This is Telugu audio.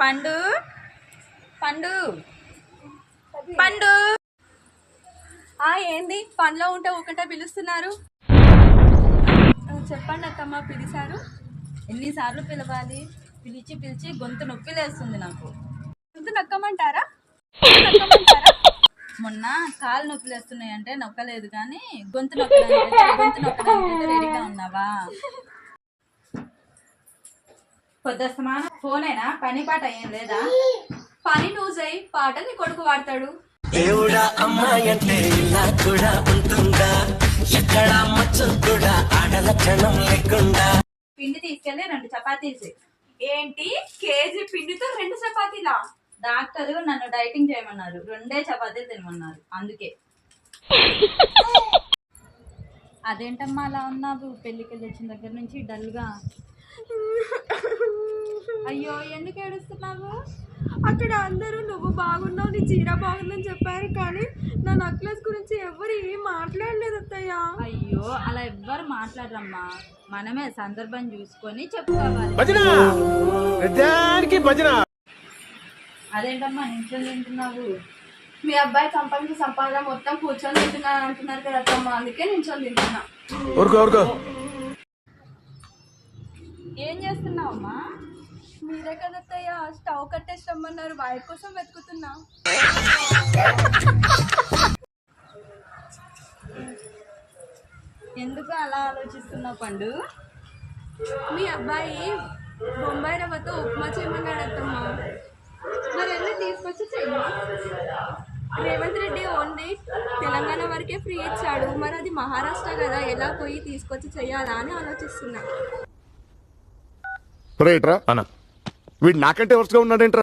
పండు. పండు. పండు. ఆ ఏంది? పనిలో ఉంటే ఒకటే పిలుస్తున్నారు. చెప్పండి అత్తమ్మ పిలిచారు? ఎన్నిసార్లు పిలవాలి? పిలిచి పిలిచి గొంతు నొప్పి లేస్తుంది నాకు. ముందు నక్కమంటారా? నక్కమంటారా? మొన్న కాలు నొప్పి లేస్తున్నాయి అంటే నొక్కలేదు కానీ గొంతు నొక్కడానికి గొంతు నొక్కడానికి రెడీగా ఉన్నావా? పొద్దుస్తమానం. ఫోనేనా? పని పాట ఏం లేదా? పని నువ్వు చేయి పాట నీ కొడుకు వాడతాడు దేవుడా అమ్మాయి అంటే ఇలా కూడా ఉంటుందా? ఎక్కడ కూడా లేకుండా. పిండి తీసుకెళ్ళి రెండు చపాతీలు చెయ్యి. ఏంటి? కేజీ పిండితో రెండు చపాతీలా? డాక్టర్ నన్ను డైటింగ్ చేయమన్నారు. రెండే చపాతీలు తినమన్నారు. అందుకే. అదేంటమ్మా అలా ఉన్నావు పెళ్ళికి వెళ్ళి వచ్చిన దగ్గర నుంచి డల్గా. అయ్యో ఎందుకు ఏడుస్తున్నావు? అక్కడ అందరూ నువ్వు బాగున్నావు నీ చీర బాగుందని చెప్పారు కానీ నా నక్లెస్ గురించి ఎవరు ఏం మాట్లాడలేదు అత్తయ్య. అయ్యో అలా ఎవ్వరు మాట్లాడరమ్మా. మనమే సందర్భం చూసుకొని చెప్పుకోవాలి. భజన! ప్రతిదానికి భజన! అదేంటమ్మా నించొని తింటున్నావు? మీ అబ్బాయి సంపాదించిన సంపాదన మొత్తం కూర్చొని తింటున్నాను అంటున్నారు కదా అత్తమ్మ అందుకే నించొని తింటున్నా. ఏం చేస్తున్నావమ్మా? మీరే కదా అత్తయ్య స్టవ్ కట్టేసి రమ్మన్నారు వైర్ కోసం వెతుకుతున్నా. ఎందుకు అలా ఆలోచిస్తున్నావు పండు? మీ అబ్బాయి బొంబాయి రవ్వతో ఉప్మా చేయమన్నాడు అత్తమ్మ మరి వెళ్ళి తీసుకొచ్చి చెయ్యి. రేవంత్ రెడ్డి ఓన్లీ తెలంగాణ వరకే ఫ్రీ ఇచ్చాడు. మరి అది మహారాష్ట్ర కదా ఎలా పోయి తీసుకొచ్చి చెయ్యాలా అని ఆలోచిస్తున్నా. రైట్రా అన్న. వీడు నాకంటే వరుసగా ఉన్నాడేంట్రా?